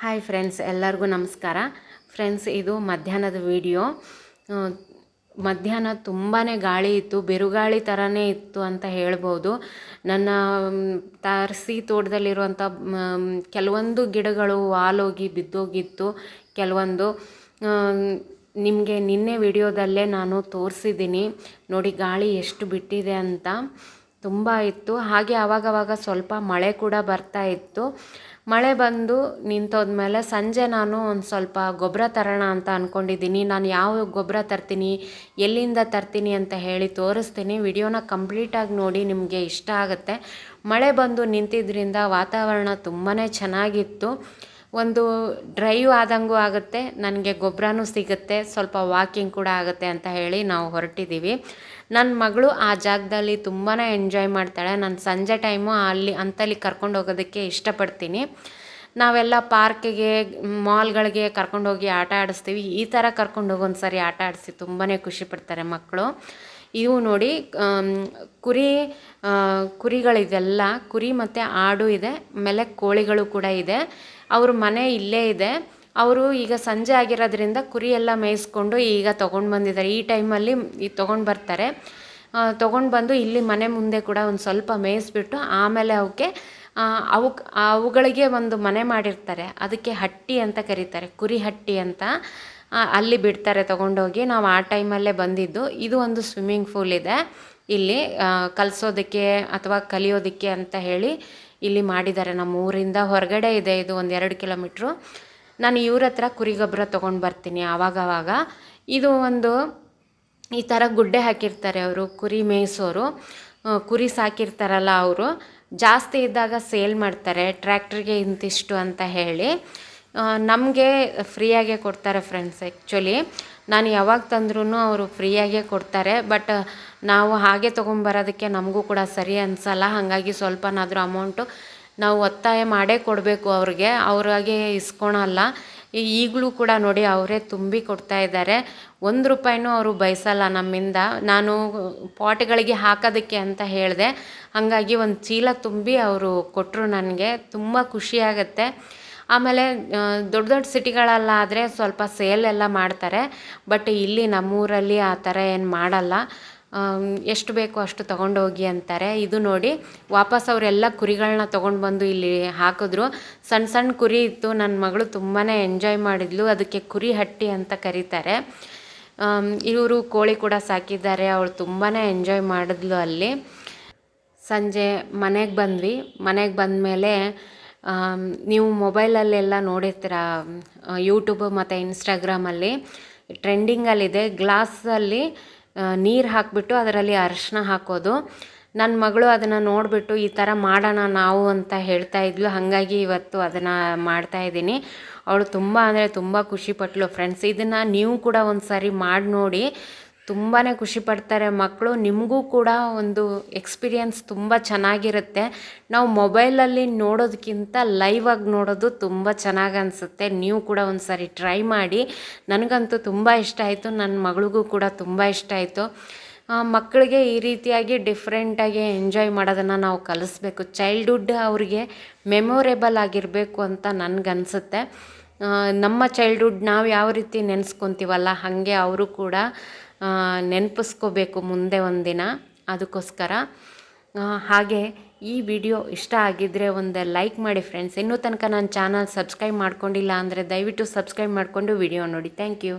Hi friends ಎಲ್ಲರಿಗೂ ನಮಸ್ಕಾರ. Friends ಇದು ಮಧ್ಯಾಹ್ನದ ವಿಡಿಯೋ ಮಧ್ಯಾಹ್ನ ತುಂಬಾ ಗಾಳಿ ಇತ್ತು, ಬಿರುಗಾಳಿ ಥರನೇ ಇತ್ತು ಅಂತ ಹೇಳ್ಬೋದು. ನನ್ನ ತಾರಸಿ ತೋಟದಲ್ಲಿರುವಂಥ ಕೆಲವೊಂದು ಗಿಡಗಳು ವಾಲೋಗಿ ಬಿದ್ದೋಗಿತ್ತು. ಕೆಲವೊಂದು ನಿಮಗೆ ನಿನ್ನೆ ವಿಡಿಯೋದಲ್ಲೇ ನಾನು ತೋರಿಸಿದ್ದೀನಿ. ನೋಡಿ ಗಾಳಿ ಎಷ್ಟು ಬಿಟ್ಟಿದೆ ಅಂತ. ತುಂಬ ಇತ್ತು. ಹಾಗೆ ಆವಾಗವಾಗ ಸ್ವಲ್ಪ ಮಳೆ ಕೂಡ ಬರ್ತಾ ಇತ್ತು. ಮಳೆ ಬಂದು ನಿಂತೋದ್ಮೇಲೆ ಸಂಜೆ ನಾನು ಒಂದು ಸ್ವಲ್ಪ ಗೊಬ್ಬರ ತರೋಣ ಅಂತ ಅಂದ್ಕೊಂಡಿದ್ದೀನಿ ನಾನು ಯಾವ ಗೊಬ್ಬರ ತರ್ತೀನಿ, ಎಲ್ಲಿಂದ ತರ್ತೀನಿ ಅಂತ ಹೇಳಿ ತೋರಿಸ್ತೀನಿ. ವಿಡಿಯೋನ ಕಂಪ್ಲೀಟಾಗಿ ನೋಡಿ ನಿಮಗೆ ಇಷ್ಟ ಆಗುತ್ತೆ. ಮಳೆ ಬಂದು ನಿಂತಿದ್ದರಿಂದ ವಾತಾವರಣ ತುಂಬಾ ಚೆನ್ನಾಗಿತ್ತು. ಒಂದು ಡ್ರೈವ್ ಆದಂಗೂ ಆಗುತ್ತೆ. ನನಗೆ ಗೊಬ್ಬರನೂ ಸಿಗುತ್ತೆ. ಸ್ವಲ್ಪ ವಾಕಿಂಗ್ ಕೂಡ ಆಗುತ್ತೆ ಅಂತ ಹೇಳಿ ನಾವು ಹೊರಟಿದ್ದೀವಿ ನನ್ನ ಮಗಳು ಆ ಜಾಗದಲ್ಲಿ ತುಂಬಾ ಎಂಜಾಯ್ ಮಾಡ್ತಾಳೆ. ನಾನು ಸಂಜೆ ಟೈಮು ಅಲ್ಲಿ ಅಂತಲ್ಲಿ ಕರ್ಕೊಂಡು ಹೋಗೋದಕ್ಕೆ ಇಷ್ಟಪಡ್ತೀನಿ. ನಾವೆಲ್ಲ ಪಾರ್ಕಿಗೆ ಮಾಲ್ಗಳಿಗೆ ಕರ್ಕೊಂಡೋಗಿ ಆಟ ಆಡಿಸ್ತೀವಿ. ಈ ಥರ ಕರ್ಕೊಂಡು ಹೋಗಿ ಒಂದು ಸರಿ ಆಟ ಆಡಿಸಿ ತುಂಬಾ ಖುಷಿ ಪಡ್ತಾರೆ ಮಕ್ಕಳು ಇವು ನೋಡಿ ಕುರಿ ಕುರಿಗಳಿದೆಲ್ಲ, ಕುರಿ ಮತ್ತು ಆಡು ಇದೆ. ಆಮೇಲೆ ಕೋಳಿಗಳು ಕೂಡ ಇದೆ. ಅವ್ರ ಮನೆ ಇಲ್ಲೇ ಇದೆ. ಅವರು ಈಗ ಸಂಜೆ ಆಗಿರೋದ್ರಿಂದ ಕುರಿ ಎಲ್ಲ ಮೇಯಿಸ್ಕೊಂಡು ಈಗ ತೊಗೊಂಡು ಬಂದಿದ್ದಾರೆ. ಈ ಟೈಮಲ್ಲಿ ತೊಗೊಂಡು ಬರ್ತಾರೆ. ತೊಗೊಂಡು ಬಂದು ಇಲ್ಲಿ ಮನೆ ಮುಂದೆ ಕೂಡ ಒಂದು ಸ್ವಲ್ಪ ಮೇಯಿಸ್ಬಿಟ್ಟು ಆಮೇಲೆ ಅವಕ್ಕೆ ಅವು ಅವುಗಳಿಗೆ ಒಂದು ಮನೆ ಮಾಡಿರ್ತಾರೆ. ಅದಕ್ಕೆ ಹಟ್ಟಿ ಅಂತ ಕರೀತಾರೆ. ಕುರಿ ಹಟ್ಟಿ ಅಂತ ಅಲ್ಲಿ ಬಿಡ್ತಾರೆ ತೊಗೊಂಡೋಗಿ. ನಾವು ಆ ಟೈಮಲ್ಲೇ ಬಂದಿದ್ದು. ಇದು ಒಂದು ಸ್ವಿಮ್ಮಿಂಗ್ ಫೂಲ್ ಇದೆ. ಇಲ್ಲಿ ಕಲಿಸೋದಕ್ಕೆ ಅಥವಾ ಕಲಿಯೋದಕ್ಕೆ ಅಂತ ಹೇಳಿ ಇಲ್ಲಿ ಮಾಡಿದ್ದಾರೆ. ನಮ್ಮ ಊರಿಂದ ಹೊರಗಡೆ ಇದೆ. ಇದು ಒಂದು ಎರಡು ಕಿಲೋಮೀಟ್ರು. ನಾನು ಇವ್ರ ಹತ್ರ ಕುರಿ ಗೊಬ್ಬರ ತೊಗೊಂಡು ಬರ್ತೀನಿ ಆವಾಗವಾಗ. ಇದು ಒಂದು ಈ ಥರ ಗುಡ್ಡೆ ಹಾಕಿರ್ತಾರೆ ಅವರು, ಕುರಿ ಮೇಯಿಸೋರು. ಕುರಿ ಸಾಕಿರ್ತಾರಲ್ಲ ಅವರು. ಜಾಸ್ತಿ ಇದ್ದಾಗ ಸೇಲ್ ಮಾಡ್ತಾರೆ, ಟ್ರ್ಯಾಕ್ಟ್ರಿಗೆ ಇಂತಿಷ್ಟು ಅಂತ ಹೇಳಿ. ನಮಗೆ ಫ್ರೀಯಾಗೆ ಕೊಡ್ತಾರೆ ಫ್ರೆಂಡ್ಸ್ ಆ್ಯಕ್ಚುಲಿ ನಾನು ಯಾವಾಗ ತಂದ್ರೂ ಅವರು ಫ್ರೀಯಾಗೆ ಕೊಡ್ತಾರೆ, ಬಟ್ ನಾವು ಹಾಗೆ ತೊಗೊಂಬರೋದಕ್ಕೆ ನಮಗೂ ಕೂಡ ಸರಿ ಅನಿಸಲ್ಲ. ಹಾಗಾಗಿ ಸ್ವಲ್ಪನಾದರೂ ಅಮೌಂಟು ನಾವು ಒತ್ತಾಯ ಮಾಡೇ ಕೊಡಬೇಕು ಅವ್ರಿಗೆ, ಅವ್ರಾಗೆ ಇಸ್ಕೊಳಲ್ಲ ಈಗಲೂ ಕೂಡ ನೋಡಿ ಅವರೇ ತುಂಬಿ ಕೊಡ್ತಾ ಇದ್ದಾರೆ. ಒಂದು ರೂಪಾಯಿನೂ ಅವರು ಬಯಸಲ್ಲ ನಮ್ಮಿಂದ. ನಾನು ಪಾಟ್ಗಳಿಗೆ ಹಾಕೋದಕ್ಕೆ ಅಂತ ಹೇಳಿದೆ. ಹಾಗಾಗಿ ಒಂದು ಚೀಲ ತುಂಬಿ ಅವರು ಕೊಟ್ಟರು ನನಗೆ. ತುಂಬ ಖುಷಿಯಾಗತ್ತೆ ಆಮೇಲೆ ದೊಡ್ಡ ದೊಡ್ಡ ಸಿಟಿಗಳಲ್ಲಾದರೆ ಸ್ವಲ್ಪ ಸೇಲ್ ಎಲ್ಲ ಮಾಡ್ತಾರೆ. ಬಟ್ ಇಲ್ಲಿ ನಮ್ಮೂರಲ್ಲಿ ಆ ಥರ ಏನು ಮಾಡಲ್ಲ. ಎಷ್ಟು ಬೇಕೋ ಅಷ್ಟು ತೊಗೊಂಡೋಗಿ ಅಂತಾರೆ. ಇದು ನೋಡಿ ವಾಪಸ್ ಅವರೆಲ್ಲ ಕುರಿಗಳನ್ನ ತೊಗೊಂಡು ಬಂದು ಇಲ್ಲಿ ಹಾಕಿದ್ರು. ಸಣ್ಣ ಸಣ್ಣ ಕುರಿ ಇತ್ತು. ನನ್ನ ಮಗಳು ತುಂಬಾ ಎಂಜಾಯ್ ಮಾಡಿದ್ಲು. ಅದಕ್ಕೆ ಕುರಿ ಹಟ್ಟಿ ಅಂತ ಕರೀತಾರೆ. ಇವರು ಕೋಳಿ ಕೂಡ ಸಾಕಿದ್ದಾರೆ. ಅವಳು ತುಂಬಾ ಎಂಜಾಯ್ ಮಾಡಿದ್ಲು ಅಲ್ಲಿ. ಸಂಜೆ ಮನೆಗೆ ಬಂದ್ವಿ. ಮನೆಗೆ ಬಂದಮೇಲೆ ನೀವು ಮೊಬೈಲಲ್ಲೆಲ್ಲ ನೋಡಿರ್ತೀರ ಯೂಟ್ಯೂಬ್ ಮತ್ತು ಇನ್ಸ್ಟಾಗ್ರಾಮಲ್ಲಿ ಟ್ರೆಂಡಿಂಗಲ್ಲಿದೆ ಗ್ಲಾಸಲ್ಲಿ ನೀರು ಹಾಕಿಬಿಟ್ಟು ಅದರಲ್ಲಿ ಅರಶಿನ ಹಾಕೋದು. ನನ್ನ ಮಗಳು ಅದನ್ನು ನೋಡಿಬಿಟ್ಟು ಈ ಥರ ಮಾಡೋಣ ನಾವು ಅಂತ ಹೇಳ್ತಾ ಇದ್ಲು. ಹಾಗಾಗಿ ಇವತ್ತು ಅದನ್ನು ಮಾಡ್ತಾ ಇದ್ದೀನಿ. ಅವಳು ತುಂಬ ಅಂದರೆ ತುಂಬ ಖುಷಿಪಟ್ಲು ಫ್ರೆಂಡ್ಸ್ ಇದನ್ನು ನೀವು ಕೂಡ ಒಂದು ಸಾರಿ ಮಾಡಿ ನೋಡಿ ತುಂಬಾ ಖುಷಿ ಪಡ್ತಾರೆ. ಮಕ್ಕಳು ನಿಮಗೂ ಕೂಡ ಒಂದು ಎಕ್ಸ್ಪೀರಿಯನ್ಸ್ ತುಂಬ ಚೆನ್ನಾಗಿರುತ್ತೆ. ನಾವು ಮೊಬೈಲಲ್ಲಿ ನೋಡೋದಕ್ಕಿಂತ ಲೈವ್ ಆಗಿ ನೋಡೋದು ತುಂಬ ಚೆನ್ನಾಗಿ ಅನಿಸುತ್ತೆ. ನೀವು ಕೂಡ ಒಂದು ಸಾರಿ ಟ್ರೈ ಮಾಡಿ. ನನಗಂತೂ ತುಂಬ ಇಷ್ಟ ಆಯಿತು. ನನ್ನ ಮಗಳಿಗೂ ಕೂಡ ತುಂಬ ಇಷ್ಟ ಆಯಿತು. ಮಕ್ಕಳಿಗೆ ಈ ರೀತಿಯಾಗಿ ಡಿಫ್ರೆಂಟಾಗಿ ಎಂಜಾಯ್ ಮಾಡೋದನ್ನು ನಾವು ಕಲಿಸ್ಬೇಕು. ಚೈಲ್ಡ್ಹುಡ್ ಅವ್ರಿಗೆ ಮೆಮೊರೇಬಲ್ ಆಗಿರಬೇಕು ಅಂತ ನನಗನ್ಸುತ್ತೆ. ನಮ್ಮ ಚೈಲ್ಡ್ಹುಡ್ ನಾವು ಯಾವ ರೀತಿ ನೆನೆಸ್ಕೊತೀವಲ್ಲ, ಹಾಗೆ ಅವರು ಕೂಡ ನೆನಪಿಸ್ಕೋಬೇಕು ಮುಂದೆ ಒಂದಿನ ಅದಕ್ಕೋಸ್ಕರ. ಹಾಗೆ ಈ ವಿಡಿಯೋ ಇಷ್ಟ ಆಗಿದ್ದರೆ ಒಂದು ಲೈಕ್ ಮಾಡಿ ಫ್ರೆಂಡ್ಸ್ ಇನ್ನೂ ತನಕ ನನ್ನ ಚಾನಲ್ ಸಬ್ಸ್ಕ್ರೈಬ್ ಮಾಡ್ಕೊಂಡಿಲ್ಲ ಅಂದರೆ ದಯವಿಟ್ಟು ಸಬ್ಸ್ಕ್ರೈಬ್ ಮಾಡಿಕೊಂಡು ವಿಡಿಯೋ ನೋಡಿ. Thank you